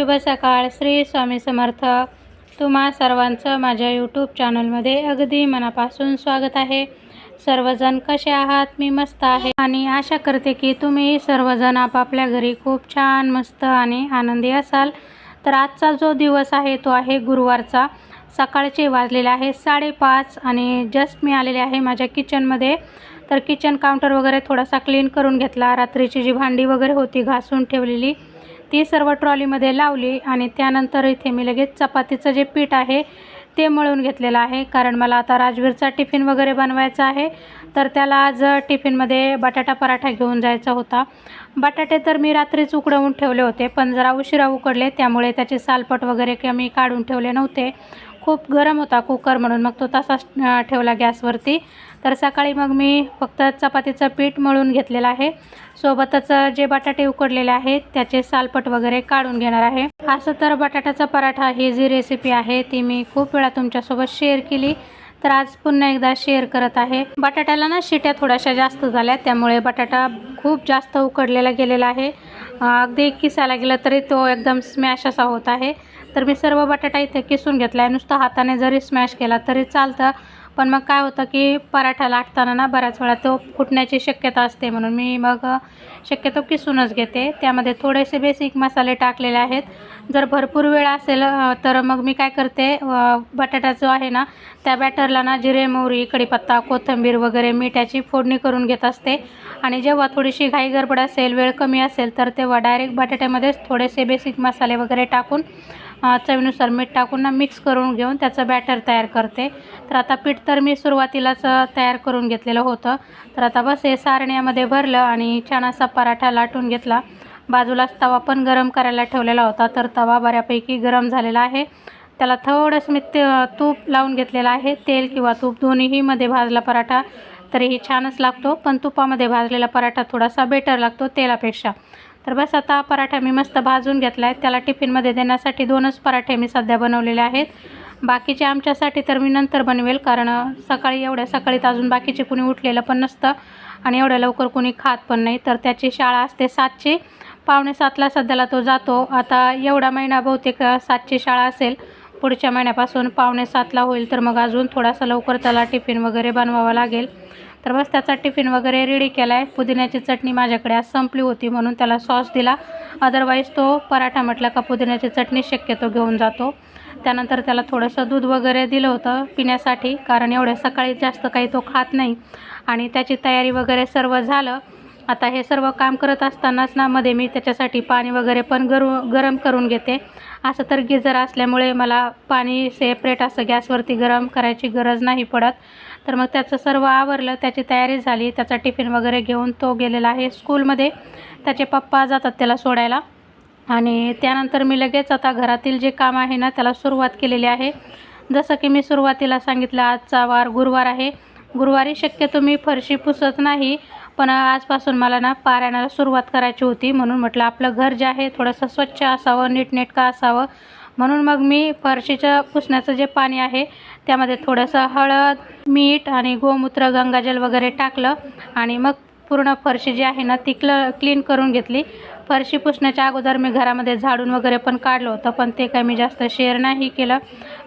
शुभ सकाळ. श्री स्वामी समर्थ. तुम्हा सर्वांचं माझ्या यूट्यूब चॅनलमध्ये अगदी मनापासून स्वागत आहे. सर्वजण कसे आहात? मी मस्त आहे. आणि आशा करते की तुम्ही सर्वजण आपापल्या घरी खूप छान मस्त आणि आनंदी असाल. तर आजचा जो दिवस आहे तो आहे गुरुवारचा. सकाळचे वाजलेले आहे साडेपाच आणि जस्ट मी आलेले आहे माझ्या किचनमध्ये. तर किचन काउंटर वगैरे थोडासा क्लीन करून घेतला. रात्रीची जी भांडी वगैरे होती घासून ठेवलेली. ती सर्व ट्रॉलीमध्ये लावली आणि त्यानंतर इथे मी लगेच चपातीचं जे पीठ आहे ते मळून घेतलेलं आहे. कारण मला आता राजवीरचा टिफिन वगैरे बनवायचा आहे तर त्याला आज टिफिनमध्ये बटाटा पराठा घेऊन जायचा होता. बटाटे तर मी रात्रीच उकडवून ठेवले होते पण जरा उशिरा उकडले त्यामुळे त्याचे सालपट वगैरे कमी काढून ठेवले नव्हते. खूप गरम होता कुकर म्हणून मग तो तसाच ठेवला गॅसवरती. तर सकाळी मग मी फक्त चपातीचं पीठ मळून घेतलेलं आहे. सोबतच जे बटाटे उकडलेले आहेत त्याचे सालपट वगैरे काढून घेणार आहे. असं तर बटाट्याचा पराठा ही जी रेसिपी आहे ती मी खूप वेळा तुमच्यासोबत शेअर केली. तर आज पुन्हा एकदा शेअर करत आहे. बटाट्याला ना शिट्या थोड्याशा जास्त झाल्या त्यामुळे बटाटा खूप जास्त उकडलेला गेलेला आहे. अगदी किसायला गेलं तरी तो एकदम स्मॅश असा होत आहे. तर मी सर्व बटाटा इथे किसून घेतला आहे नुसता हाताने जरी स्मॅश केला तरी चालतं. पण मग काय होतं की पराठा लाटताना ना बऱ्याच वेळा तो फुटण्याची शक्यता असते म्हणून मी मग शक्यतो किसूनच घेते. त्यामध्ये थोडेसे बेसिक मसाले टाकलेले आहेत. जर भरपूर वेळ असेल तर मग मी काय करते बटाटा जो आहे ना त्या बॅटरला ना जिरे मोहरी कढीपत्ता कोथिंबीर वगैरे मिठाची फोडणी करून घेत असते. आणि जेव्हा थोडीशी घाई गडबड असेल वेळ कमी असेल तर तेव्हा डायरेक्ट बटाट्यामध्येच थोडेसे बेसिक मसाले वगैरे टाकून चवीनुसार मीठ टाकून ना मिक्स करून घेऊन त्याचं बॅटर तयार करते. तर आता पीठ तर मी सुरुवातीलाच तयार करून घेतलेलं होतं. तर आता बस हे सारण्यामध्ये भरलं आणि छान असा पराठा लाटून घेतला. बाजूलाच तवा पण गरम करायला ठेवलेला होता तर तवा बऱ्यापैकी गरम झालेला आहे. त्याला थोडंसं मी ते तूप लावून घेतलेलं आहे तेल किंवा तूप दोन्हीमध्ये भाजला पराठा तरीही छानच लागतो. पण तुपामध्ये भाजलेला पराठा थोडासा बेटर लागतो तेलापेक्षा. तर बस आता पराठा मी मस्त भाजून घेतला आहे त्याला टिफिनमध्ये देण्यासाठी दोनच पराठे मी सध्या बनवलेले आहेत. बाकीचे आमच्यासाठी तर मी नंतर बनवेल कारण सकाळी एवढ्या सकाळीत अजून बाकीचे कुणी उठलेलं पण नसतं आणि एवढ्या लवकर कुणी खात पण नाही. तर त्याची शाळा असते सातची. पावणे सातला सध्याला तो जातो. आता एवढा महिना बहुतेक सातची शाळा असेल. पुढच्या महिन्यापासून पावणे सातला होईल तर मग अजून थोडासा लवकर त्याला टिफिन वगैरे बनवावा लागेल. तर बस त्याचा टिफिन वगैरे रेडी केला आहे पुदिन्याची चटणी माझ्याकडे आज संपली होती म्हणून त्याला सॉस दिला. अदरवाईज तो पराठा म्हटला का पुदिन्याची चटणी शक्यतो घेऊन जातो. त्यानंतर त्याला थोडंसं दूध वगैरे दिलं होतं पिण्यासाठी कारण एवढ्या सकाळी जास्त काही तो खात नाही. आणि त्याची तयारी वगैरे सर्व झालं. आता हे सर्व काम करत असतानाच ना मध्ये मी त्याच्यासाठी पाणी वगैरे पण गरू गरम करून घेते. असं तर गिजर असल्यामुळे मला पाणी सेपरेट असं गॅसवरती गरम करायची गरज नाही पडत. तर मग त्याचं सर्व आवरलं त्याची तयारी झाली त्याचा टिफिन वगैरे घेऊन तो गेलेला आहे स्कूलमध्ये. त्याचे पप्पा जातात त्याला सोडायला. आणि त्यानंतर मी लगेच आता घरातील जे काम आहे ना त्याला सुरुवात केलेली आहे. जसं की मी सुरुवातीला सांगितलं आजचा वार गुरुवार आहे. गुरुवारी शक्यतो मी फरशी पुसत नाही. पण आजपासून मला ना पारायणाला सुरुवात करायची होती. म्हणून म्हटलं आपलं घर जे आहे थोडंसं स्वच्छ असावं नीटनेटकं असावं. म्हणून मग मी फरशीचं पुसण्याचं जे पाणी आहे त्यामध्ये थोडंसं हळद मीठ आणि गोमूत्र गंगाजल वगैरे टाकलं आणि मग पूर्ण फरशी जी आहे ना ती क्ल क्लीन करून घेतली. फरशी पुसण्याच्या अगोदर मी घरामध्ये झाडून वगैरे पण काढलं होतं पण ते काही मी जास्त शेअर नाही केलं.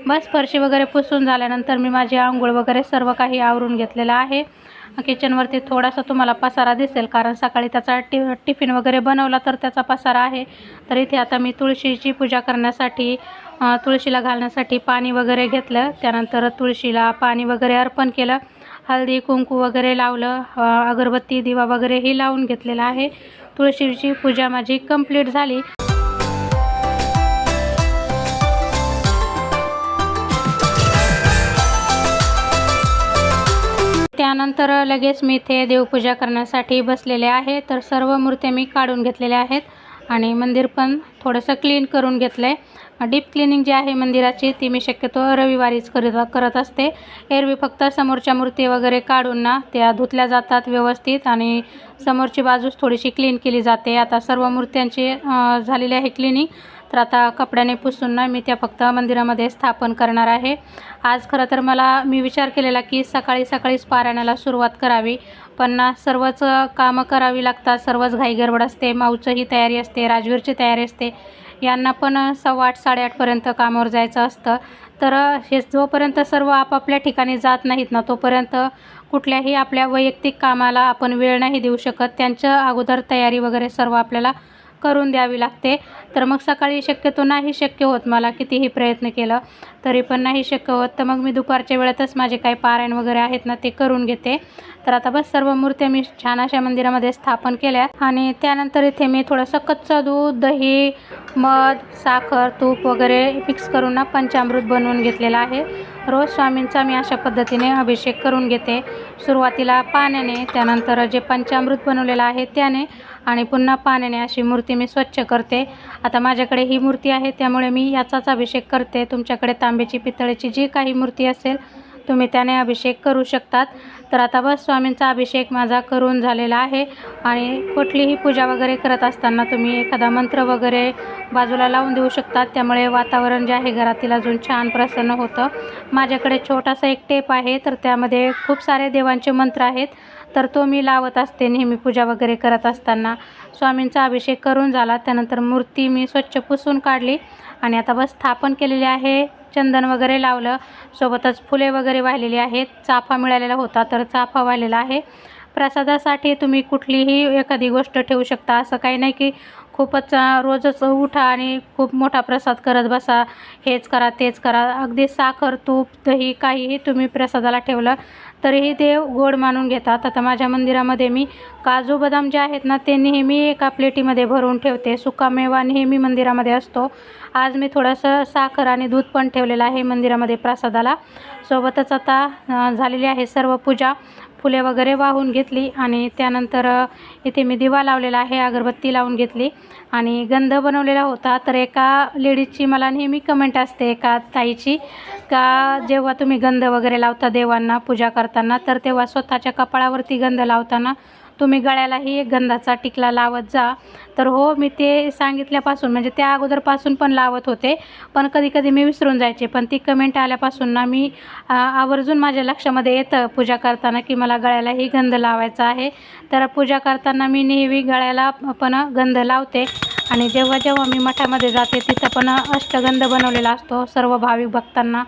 बस फरशी वगैरे पुसून झाल्यानंतर मी माझी आंघोळ वगैरे सर्व काही आवरून घेतलेलं आहे. किचनवरती थोडासा तुम्हाला पसारा दिसेल कारण सकाळी त्याचा टि टिफिन वगैरे बनवला तर त्याचा पसारा आहे. तर इथे आता मी तुळशीची पूजा करण्यासाठी तुळशीला घालण्यासाठी पाणी वगैरे घेतलं. त्यानंतर तुळशीला पाणी वगैरे अर्पण केलं. हळदी कुंकू वगैरे लावलं. अगरबत्ती दिवा वगैरेही लावून घेतलेला आहे. तुळशीची पूजा माझी कंप्लीट झाली. त्यानंतर लगेच मी इथे देवपूजा करण्यासाठी बसलेले आहे. तर सर्व मूर्त्या मी काढून घेतलेल्या आहेत आणि मंदिर पण थोडंसं क्लीन करून घेतलं आहे डीप क्लिनिंग जी आहे मंदिराची ती मी शक्यतो रविवारीच करत करत असते. एरवी फक्त समोरच्या मूर्ती वगैरे काढून ना त्या धुतल्या जातात व्यवस्थित आणि समोरची बाजूच थोडीशी क्लीन केली जाते. आता सर्व मूर्त्यांची झालेली आहे क्लिनिंग तर आता कपड्याने पुसून ना मी त्या फक्त मंदिरामध्ये स्थापन करणार आहे. आज खरं तर मला मी विचार केलेला की सकाळी सकाळीच पारायणाला सुरुवात करावी. पण ना सर्वच कामं करावी लागतात सर्वच घाईगडबड असते माऊचंही तयारी असते राजवीरची तयारी असते. यांना पण सव्वा आठ साडेआठपर्यंत कामावर जायचं असतं. तर हे जोपर्यंत सर्व आपापल्या ठिकाणी जात नाहीत ना तोपर्यंत कुठल्याही आपल्या वैयक्तिक कामाला आपण वेळ नाही देऊ शकत. त्यांच्या अगोदर तयारी वगैरे सर्व आपल्याला करून द्यावी लागते. तर मग सकाळी शक्यतो नाही शक्य होत मला कितीही प्रयत्न केलं तरी पण नाही शक्य होत. तर मग मी दुपारच्या वेळेतच माझे काही पारायण वगैरे आहेत ना ते करून घेते. तर आता बस सर्व मूर्त्या मी छान अशा मंदिरामध्ये स्थापन केल्या. आणि त्यानंतर इथे मी थोडंसं कच्चं दूध दही मध साखर तूप वगैरे मिक्स करून ना पंचामृत बनवून घेतलेलं आहे. रोज स्वामींचा मी अशा पद्धतीने अभिषेक करून घेते. सुरुवातीला पाण्याने त्यानंतर जे पंचामृत बनवलेलं आहे त्याने आणि पुन्हा पाण्याने अशी मूर्ती मी स्वच्छ करते. आता माझ्याकडे ही मूर्ती आहे त्यामुळे मी याचाच अभिषेक करते. तुमच्याकडे तांब्याची पितळेची जी काही मूर्ती असेल तुम्ही त्याने अभिषेक करू शकतात. तर आता बस स्वामींचा अभिषेक माझा करून झालेला आहे. आणि कुठलीही पूजा वगैरे करत असताना तुम्ही एखादा मंत्र वगैरे बाजूला लावून देऊ शकतात. त्यामुळे वातावरण जे आहे घरातील अजून छान प्रसन्न होतं. माझ्याकडे छोटासा एक टेप आहे तर त्यामध्ये खूप सारे देवांचे मंत्र आहेत. तर तो मी लावत असते नेहमी पूजा वगैरे करत असताना. स्वामींचा अभिषेक करून झाला त्यानंतर मूर्ती मी स्वच्छ पुसून काढली. आणि आता बस स्थापन केलेली आहे. चंदन वगैरे लावलं. सोबतच फुले वगैरे वाहिलेली आहेत. चाफा मिळालेला होता तर चाफा वाहिलेला आहे. प्रसादासाठी तुम्ही कुठलीही एखादी गोष्ट ठेवू शकता. असं काही नाही की खूपच रोजच उठा आणि खूप मोठा प्रसाद करत बसा. हेच करा तेच करा. अगदी साखर तूप दही काहीही तुम्ही प्रसादाला ठेवलं तरीही देव गोड मानून घेतात. आता माझ्या मंदिरामध्ये मी काजू बदाम जे आहेत ना ते नेहमी एका प्लेटीमध्ये भरून ठेवते. सुकामेवा नेहमी मंदिरामध्ये असतो. आज मी थोडंसं साखर आणि दूध पण ठेवलेलं आहे मंदिरामध्ये प्रसादाला. सोबतच आता झालेली आहे सर्व पूजा. फुले वगैरे वाहून घेतली आणि त्यानंतर इथे मी दिवा लावलेला आहे अगरबत्ती लावून घेतली. आणि गंध बनवलेला होता. तर एका लेडीजची मला नेहमी कमेंट असते एका ताईची का जेव्हा तुम्ही गंध वगैरे लावता देवांना पूजा करताना तर तेव्हा स्वतःच्या कपाळावरती गंध लावताना तुम्ही गळ्यालाही एक गंधाचा टिकला लावत जा. तर हो मी ते सांगितल्यापासून म्हणजे त्या अगोदरपासून पण लावत होते पण कधी कधी मी विसरून जायचे. पण ती कमेंट आल्यापासून ना मी आवर्जून माझ्या लक्षामध्ये येतं पूजा करताना की मला गळ्यालाही गंध लावायचा आहे. तर पूजा करताना मी नेहमी गळ्याला पण गंध लावते. आणि जेव्हा जेव्हा मी मठामध्ये जाते तिथं पण अष्टगंध बनवलेला असतो. सर्व भाविक भक्तांना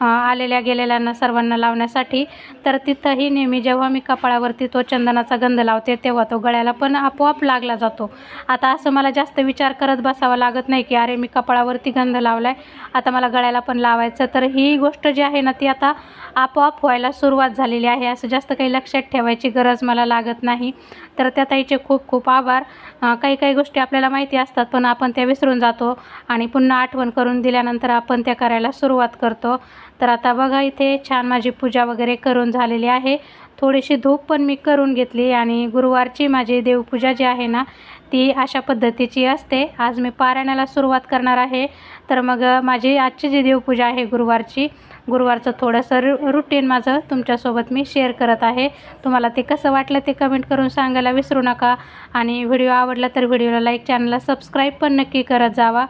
आलेल्या गेलेल्यांना सर्वांना लावण्यासाठी. तर तिथंही नेहमी जेव्हा मी कपाळावरती तो चंदनाचा गंध लावते तेव्हा तो गळ्याला पण आपोआप लागला जातो. आता असं मला जास्त विचार करत बसावा लागत नाही की अरे मी कपाळावरती गंध लावला आहे आता मला गळ्याला पण लावायचं तर ही गोष्ट जी आहे ना ती आता आपोआप व्हायला सुरुवात झालेली आहे. असं जास्त काही लक्षात ठेवायची गरज मला लागत नाही. तर त्या ताईचे खूप खूप आभार. काही काही गोष्टी आपल्याला माहिती असतात पण आपण त्या विसरून जातो आणि पुन्हा आठवण करून दिल्यानंतर आपण त्या करायला सुरुवात करतो. तर आता बघा इथे छान माझी पूजा वगैरे करून झालेली आहे. थोडीशी धूप पण मी करून घेतली आणि गुरुवारची माझी देवपूजा जी आहे ना ती अशा पद्धतीची असते. आज मी पारायणाला सुरुवात करणार आहे. तर मग माझी आजची जी देवपूजा आहे गुरुवारची गुरुवारचं थोडंसं रु रुटीन माझं तुमच्यासोबत मी शेअर करत आहे. तुम्हाला ते कसं वाटलं ते कमेंट करून सांगायला विसरू नका. आणि व्हिडिओ आवडला तर व्हिडिओला लाईक चॅनलला सबस्क्राईब पण नक्की करत जावा.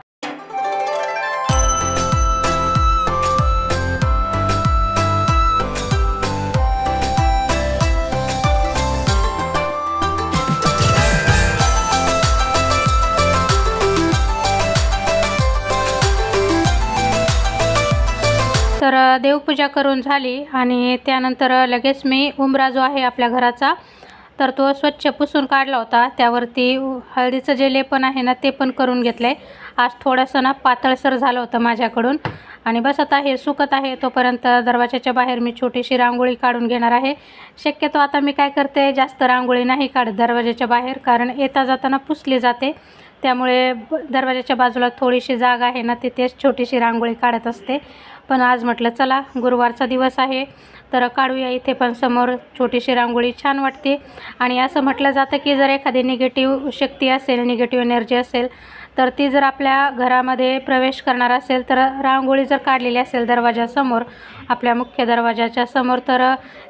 देवपूजा करून झाली आणि त्यानंतर लगेच मी उंबरा जो आहे आपल्या घराचा तर तो स्वच्छ पुसून काढला होता. त्यावरती हळदीचं जे लेपन आहे ना ते पण करून घेतलं आहे आज थोडंसं ना पातळसर झालं होतं माझ्याकडून. आणि बस आता हे सुकत आहे तोपर्यंत दरवाजाच्या बाहेर मी छोटीशी रांगोळी काढून घेणार आहे. शक्यतो आता मी काय करते जास्त रांगोळी नाही काढत दरवाजाच्या बाहेर कारण येता जाताना पुसली जाते. त्यामुळे दरवाजाच्या बाजूला थोडीशी जागा आहे ना तिथेच छोटीशी रांगोळी काढत असते. पण आज म्हटलं चला गुरुवारचा दिवस आहे. तर काढूया इथे पण समोर छोटीशी रांगोळी. छान वाटते. आणि असं म्हटलं जातं की जर एखादी निगेटिव्ह शक्ती असेल निगेटिव्ह एनर्जी असेल तर ती जर आपल्या घरामध्ये प्रवेश करणार असेल तर रांगोळी जर काढलेली असेल दरवाजासमोर आपल्या मुख्य दरवाजाच्या समोर तर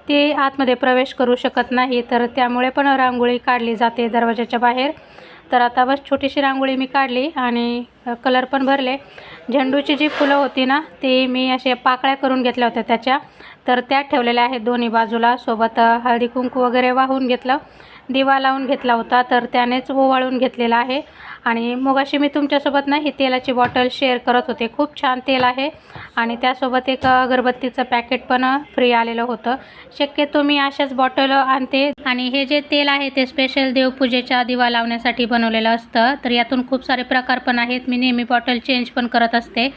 ती आतमध्ये प्रवेश करू शकत नाही. तर त्यामुळे पण रांगोळी काढली जाते दरवाजाच्या बाहेर. तर आता बस छोटीशी रांगोळी मी काढली आणि कलर पण भरले. झेंडूची जी फुलं होती ना ती मी असे पाकळ्या करून घेतल्या होत्या त्याच्या. तर त्या ठेवलेल्या आहेत दोन्ही बाजूला. सोबत हळदी कुंकू वगैरे वाहून घेतलं. दिवा लावून घेतला होता तर त्यानेच ओवाळून घेतलेला आहे. आणि मगाशी मी तुमच्यासोबत ना ही तेलाची बॉटल शेअर करत होते. खूप छान तेल आहे. आणि त्यासोबत एक अगरबत्तीचं पॅकेट पण फ्री आलेलं होतं. शक्यतो मी अशाच बॉटल आणते. आणि हे जे तेल आहे ते स्पेशल देवपूजेच्या दिवा लावण्यासाठी बनवलेलं असतं. तर यातून खूप सारे प्रकार पण आहेत. मी नेहमी बॉटल चेंज पण करत असते.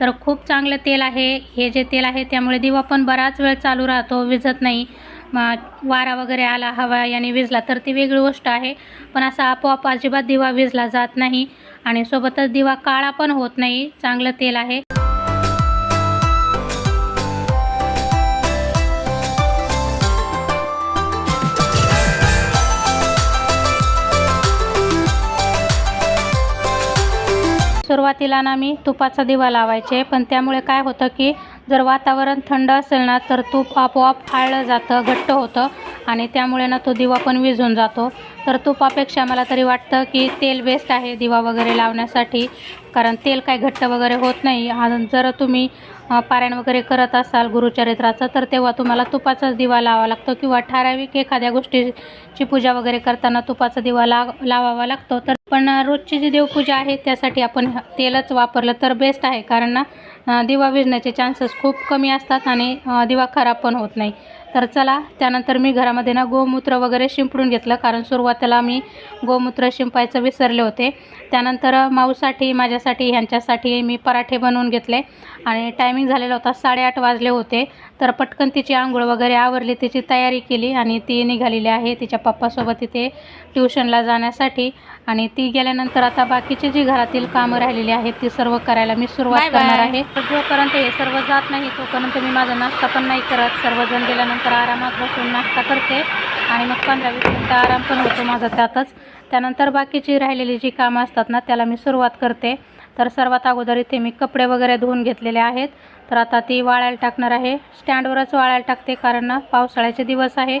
तर खूप चांगलं तेल आहे. हे जे तेल आहे त्यामुळे दिवा पण बराच वेळ चालू राहतो विझत नाही. वारा वगैरे आला हवा याने विजला तर ती वेगळी गोष्ट आहे. पण असा आपोआप अजिबात दिवा विजला जात नाही आणि सोबतच दिवा काळा पण होत नाही. चांगलं तेल आहे. सुरुवातीला ना मी तुपाचा दिवा लावायचे पण त्यामुळे काय होतं की जर वातावरण थंड असेल ना तर तूप आपोआप आळलं जातं घट्ट होतं आणि त्यामुळे ना तो दिवा पण विझून जातो. तर तुपापेक्षा मला तरी वाटतं की तेल बेस्ट आहे दिवा वगैरे लावण्यासाठी. कारण तेल काय घट्ट वगैरे होत नाही. जर तुम्ही पारायण वगैरे करत असाल गुरुचरित्राचं तर तेव्हा तुम्हाला तुपाचाच दिवा लावा लागतो किंवा ठराविक एखाद्या गोष्टीची पूजा वगैरे करताना तुपाचा दिवा ला लावावा लागतो. तर पण रोजची जी देवपूजा आहे त्यासाठी आपण तेलच वापरलं तर बेस्ट आहे. कारण ना दिवा विजण्याचे चान्सेस खूप कमी असतात आणि दिवा खराब पण होत नाही. तर चला त्यानंतर मी घरामध्ये ना गोमूत्र वगैरे शिंपडून घेतलं. कारण सुरुवातीला मी गोमूत्र शिंपायचं विसरले होते. त्यानंतर माऊसाठी माझ्यासाठी ह्यांच्यासाठी मी पराठे बनवून घेतले. आणि टायमिंग झालेला होता साडेआठ वाजले होते. तर पटकन तिची आंघोळ वगैरे आवरली तिची तयारी केली आणि ती निघालेली आहे. तिच्या पप्पासोबत तिथे ट्युशनला जाण्यासाठी आणि ती गेल्यानंतर आता बाकीची जी घरातील कामं राहिलेली आहेत ती सर्व करायला मी सुरुवात. करणार आहे. तर जोपर्यंत हे सर्व जात नाही तोपर्यंत मी माझा नाश्ता पण नाही करत. सर्वजण गेल्यानंतर आरामात बसून नाश्ता करते आणि मग पंधरा वीस मिनटं आराम पण होतो माझा त्यातच. त्यानंतर बाकीची राहिलेली जी कामं असतात ना त्याला मी सुरुवात करते. तर सर्वात अगोदर इथे मी कपडे वगैरे धुवून घेतलेले आहेत. तर आता ती वाळायला टाकणार आहे. स्टँडवरच वाळायला टाकते कारण ना पावसाळ्याचे दिवस आहे.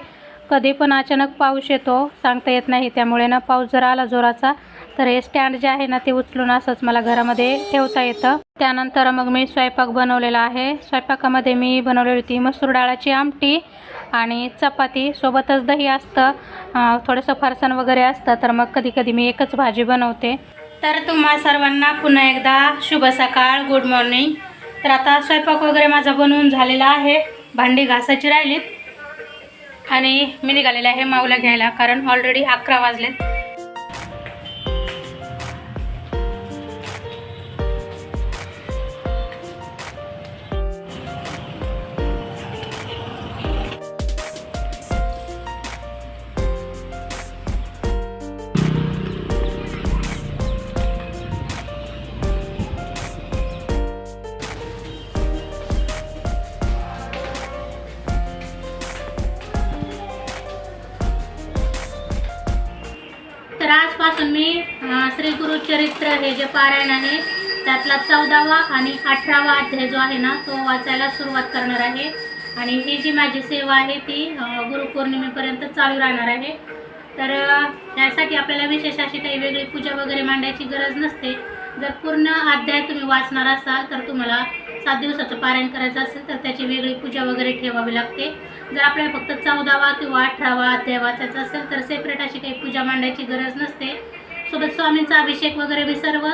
कधी पण अचानक पाऊस येतो सांगता येत नाही. त्यामुळे ना पाऊस जर आला जोराचा तर हे स्टँड जे आहे ना ते उचलून असंच मला घरामध्ये ठेवता येतं. त्यानंतर मग मी स्वयंपाक बनवलेला आहे. स्वयंपाकामध्ये मी बनवलेली होती मसूर डाळाची आमटी आणि चपाती. सोबतच दही असतं थोडंसं फरसाण वगैरे असतं तर मग कधी कधी मी एकच भाजी बनवते. तर तुम्हा सर्वांना पुन्हा एकदा शुभ सकाळ गुड मॉर्निंग तर आता स्वयंपाक वगैरे माझा बनवून झालेला आहे. भांडी घासायची राहिलीत. आणि मी निघालेले आहे माऊला घ्यायला कारण ऑलरेडी अकरा वाजलेत. श्री गुरुचरित्र हे जे पारायण आहे. त्यातला चौदावा आणि अठरावा अध्याय जो आहे ना तो वाचायला सुरुवात करणार आहे. आणि ही जी माझी सेवा आहे ती गुरुपौर्णिमेपर्यंत चालू राहणार आहे. तर त्यासाठी आपल्याला विशेष अशी काही वेगळी पूजा वगैरे मांडायची गरज नसते. जर पूर्ण अध्याय तुम्ही वाचणार असाल तर तुम्हाला सात दिवसाचं पारायण करायचं असेल तर त्याची वेगळी पूजा वगैरे ठेवावी लागते. जर आपल्याला फक्त चौदावा किंवा अठरावा अध्याय वाचायचा असेल तर सेपरेट अशी काही पूजा मांडायची गरज नसते. सोबत स्वामींचा अभिषेक वगैरे मी सर्व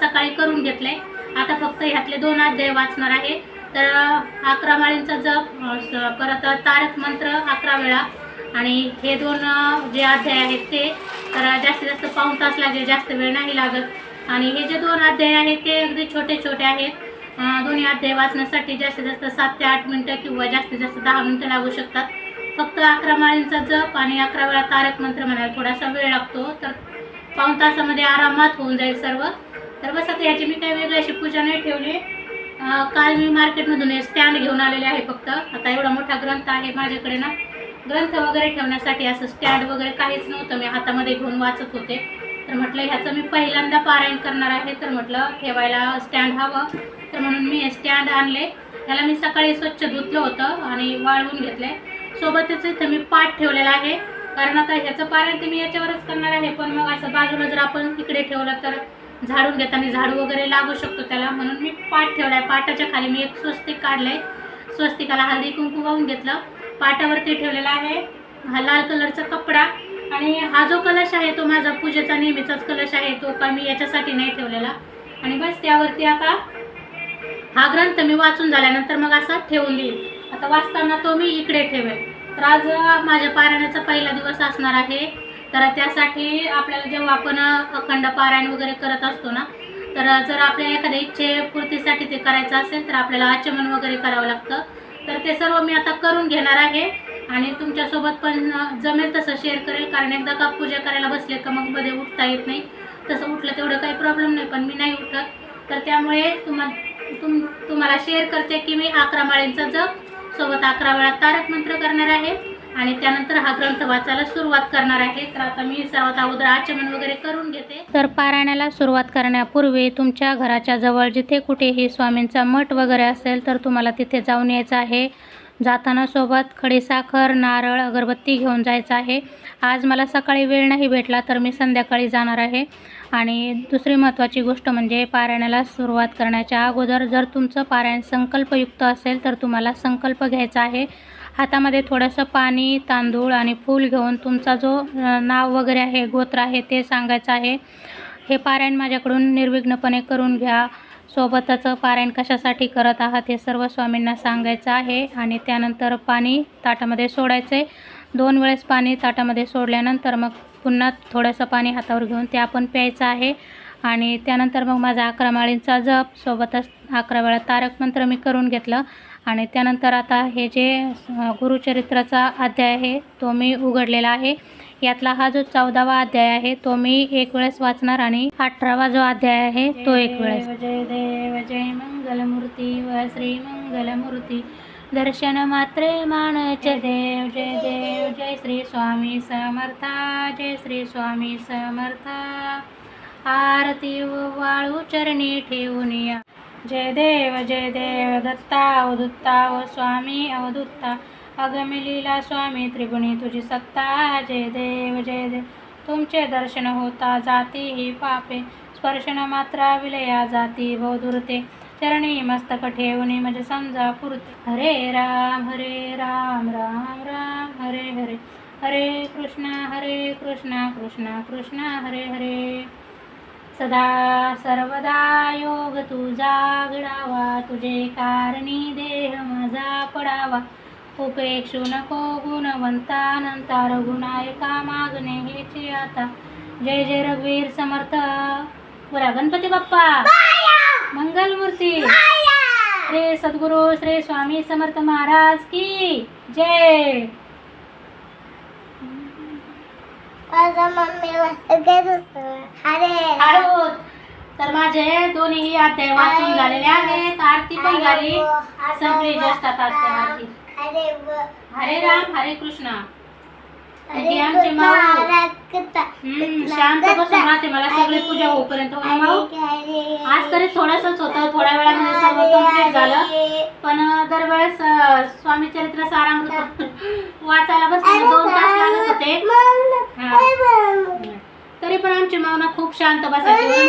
सकाळी करून घेतले आता फक्त ह्यातले दोन अध्याय वाचणार आहे. तर अकरा माळींचा जप परत तारक मंत्र अकरा वेळा. आणि हे दोन जे अध्याय आहेत ते तर जास्तीत जास्त पाऊण तास लागेल जास्त वेळ नाही लागत. आणि हे जे दोन अध्याय आहेत ते अगदी छोटे छोटे आहेत. दोन्ही अध्याय वाचण्यासाठी जास्तीत जास्त सात ते आठ मिनटं किंवा जास्तीत जास्त दहा मिनटं लागू शकतात. फक्त अकरा माळींचा जप आणि अकरा वेळा तारक मंत्र म्हणायला थोडासा वेळ लागतो. तर पाऊण तासामध्ये आरामात होऊन जाईल सर्व. तर बस आता याची मी काही वेगळी अशी पूजा नाही ठेवली. काल मी मार्केटमधून हे स्टँड घेऊन आलेले आहे फक्त. आता एवढा मोठा ग्रंथ आहे माझ्याकडे ना. ग्रंथ वगैरे ठेवण्यासाठी असं स्टँड वगैरे काहीच नव्हतं. मी हातामध्ये घेऊन वाचत होते. तर म्हटलं ह्याचं मी पहिल्यांदा पारायण करणार आहे. तर म्हटलं ठेवायला स्टँड हवं. तर म्हणून मी हे स्टँड आणले. त्याला मी सकाळी स्वच्छ धुतलं होतं आणि वाळवून घेतलं सोबतच इथं मी पाठ ठेवलेला आहे. कारण आता ह्याचं पारायण तर मी याच्यावरच करणार आहे पण मग असं बाजूला जर आपण इकडे ठेवलं तर झाडून घेताना झाडू वगैरे लागू शकतो त्याला. म्हणून मी पाठ ठेवला आहे पाटाच्या खाली मी एक स्वस्तिक काढलंय. स्वस्तिकाला हळदी कुंकू वाहून घेतलं. पाटावरती ठेवलेला आहे हा लाल कलरचा कपडा. आणि हा जो कलश आहे तो माझा पूजेचा नेहमीचाच कलश आहे. तो का मी याच्यासाठी नाही ठेवलेला. आणि बस त्यावरती आता हा ग्रंथ मी वाचून झाल्यानंतर मग असा ठेवून देईल आता वाचताना तो मी इकडे ठेवेल. तर आज माझ्या पारायणाचा पहिला दिवस असणार आहे. तर त्यासाठी आपल्याला जेव्हा आपण अखंड पारायण वगैरे करत असतो ना तर जर आपल्याला एखाद्या इच्छेपूर्तीसाठी ते करायचं असेल तर आपल्याला आचमन वगैरे करावं लागतं. तर ते सर्व मी आता करून घेणार आहे आणि तुमच्यासोबत पण जमेल तसं शेअर करेल. कारण एकदा का पूजा करायला बसले का मग मध्ये उठता येत नाही. तसं उठलं तेवढं काही प्रॉब्लेम नाही पण मी नाही उठत. तर त्यामुळे तुम्हा तुम तुम्हाला शेअर करते की मी अकरा माळींचा जग सोबत अकरा वेळा तारक मंत्र करणार आहे. आणि त्यानंतर हा ग्रंथ वाचायला सुरुवात करणार आहे. तर आता मी सर्वात अगोदर आचमन वगैरे करून घेते. तर पारायणाला सुरुवात करण्यापूर्वी तुमच्या घराच्या जवळ जिथे कुठेही स्वामींचा मठ वगैरे असेल तर तुम्हाला तिथे जाऊन यायचं आहे. जाताना सोबत खडीसाखर नारळ अगरबत्ती घेऊन जायचं आहे. आज मला सकाळी वेळ नाही भेटला तर मी संध्याकाळी जाणार आहे. आणि दुसरी महत्त्वाची गोष्ट म्हणजे पारायणाला सुरुवात करण्याच्या अगोदर जर तुमचं पारायण संकल्पयुक्त असेल तर तुम्हाला संकल्प घ्यायचा आहे. हातामध्ये थोडंसं पाणी तांदूळ आणि फूल घेऊन तुमचा जो नाव वगैरे आहे गोत्र आहे ते सांगायचं आहे. हे पारायण माझ्याकडून निर्विघ्नपणे करून घ्या. सोबतच पारायण कशासाठी करत आहात हे सर्व स्वामींना सांगायचं आहे आणि त्यानंतर पाणी ताटामध्ये सोडायचं. आहे दोन वेळेस पाणी ताटामध्ये सोडल्यानंतर मग पुन्हा थोडंसं पाणी हातावर घेऊन ते आपण प्यायचं आहे. आणि त्यानंतर मग माझा अकरा माळींचा जप सोबतच अकरा वेळा तारक मंत्र मी करून घेतलं. आणि त्यानंतर आता हे जे गुरुचरित्राचा अध्याय आहे तो मी उघडलेला आहे. यातला हा जो चौदावा अध्याय आहे तो मी एक वेळेस वाचणार आणि अठरावा जो अध्याय आहे तो एक वेळेस. जय देव जय मंगलमूर्ती व श्री मंगलमूर्ती दर्शन मात्रे मानच देव जय देव जय श्री स्वामी समर्था जय श्री स्वामी समर्था. आरती वाळू चरणी ठेवून या. जय देव जय देव दत्ता अवधुत्ता व स्वामी अवधुत्ता अगमिलीला स्वामी त्रिगुणी तुझी सत्ता. जय देव जय देव. तुमचे दर्शन होता जाती ही पापे. स्पर्शन मात्रा विलया जाती बहुदुरते चरणी मस्तक ठेवणे म्हणजे समजा पुरते. हरे राम हरे राम राम राम हरे हरे. हरे कृष्ण हरे कृष्ण कृष्ण कृष्ण हरे हरे. सदा सर्वदा योग तुझा घडावा. तुझे कारणी देह माझा पडावा. उपेक्षू नको गुणवंता नंतर गुणायका मागणे हेचे आता. जय जय रघुवीर समर्थ. बोला गणपती बाप्पा. मंगलमूर्ती। श्री सद्गुरू श्री स्वामी समर्थ महाराज की जय। आहोत तर माझे दोन्ही अध्याय वाचून झालेले आहेत. आरती पण झाली. संपली जस्ट आता आरती. हरे राम हरे कृष्णा. हे आमचे कृष्ण, माऊ हरे कृष्ण, हम्म, कृष्ण, शांत बसून कृष्ण. राहते मला सगळी हरे- पूजा होईपर्यंत हो माऊ. आज तरी थोडंसंच होतं थोड्या वेळामध्ये सर्व कंप्लीट झालं. पण दरवेळेस स्वामी चरित्र सारामृत वाचायला बसले दोन तास लागत होते. हा. तरी पण आमची मावना खूप शांत बसायची.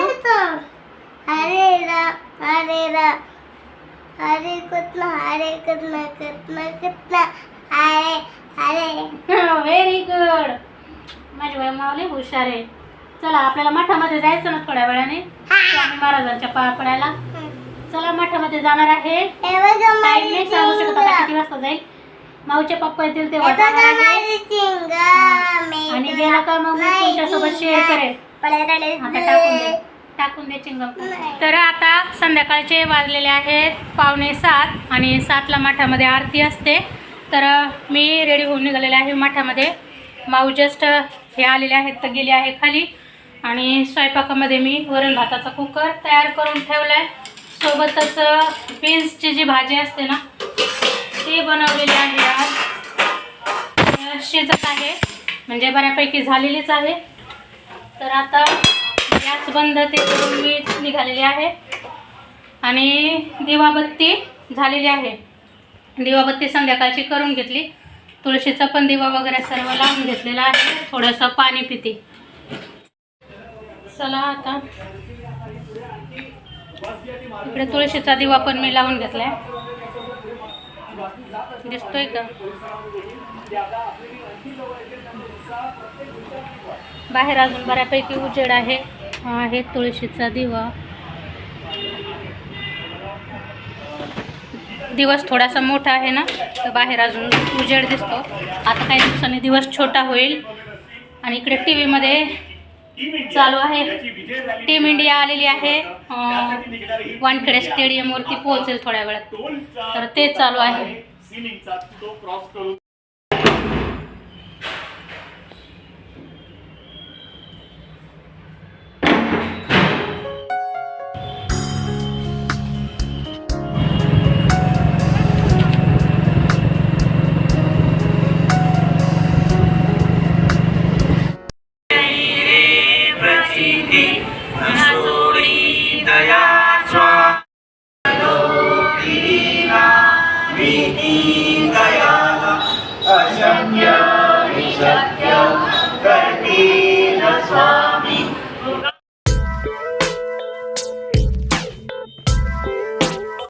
हरे राम हरे राम हरे कृष्ण हरे कृष्ण कृष्ण कृष्ण हरे हरे व्हेरी गुड माझी बाई मावली हुशार आहे. चला आपल्याला मठामध्ये जायचं ना थोड्या वेळाने. स्वामी महाराजांच्या पाया पडायला. चला मठामध्ये जाणार आहे. नाही सांगू शकत आता किती. वाजता जाईल. माऊचे पप्पा येतील तेव्हा जाणार आहे. आणि गेलं का मग मी तुमच्यासोबत शेअर करेल आता टाकून दे. टाकून दे चिंगम. तर आता संध्याकाळचे वाजलेले आहेत पावणे सात आणि सातला मठामध्ये आरती असते. तर मी रेडी होऊन निघालेले आहे माठामध्ये. माऊ जस्ट हे आलेले आहेत तर गेले आहे खाली. आणि स्वयंपाकामध्ये मी वरण भाताचा कुकर तयार करून ठेवला आहे सोबतच बीन्सची जी भाजी असते ना ती बनवलेली आहे आज. शिजत आहे. म्हणजे बऱ्यापैकी झालेलीच आहे. तर आता गॅस बंद ते करून मी निघालेली आहे. आणि दिवाबत्ती झालेली आहे. दिवाबत्ती संध्याकाळची करून घेतली. तुळशीचा पण दिवा वगैरे सर्व लावून घेतलेला आहे. थोडंसं पाणी पिते. चला आता. इकडे तुळशीचा दिवा पण मी लावून घेतलाय. दिसतोय का? बाहेर अजून बऱ्यापैकी उजेड आहे. हा आहे तुळशीचा दिवा. दिवस थोडासा मोठा आहे ना तर बाहेर अजून उजेड दिसतो. आता काही दिवसांनी दिवस छोटा होईल. आणि इकडे टी व्हीमध्ये चालू आहे. टीम इंडिया आलेली आहे. वानखेडे स्टेडियमवरती पोहोचेल थोड्या वेळात. तर ते चालू आहे.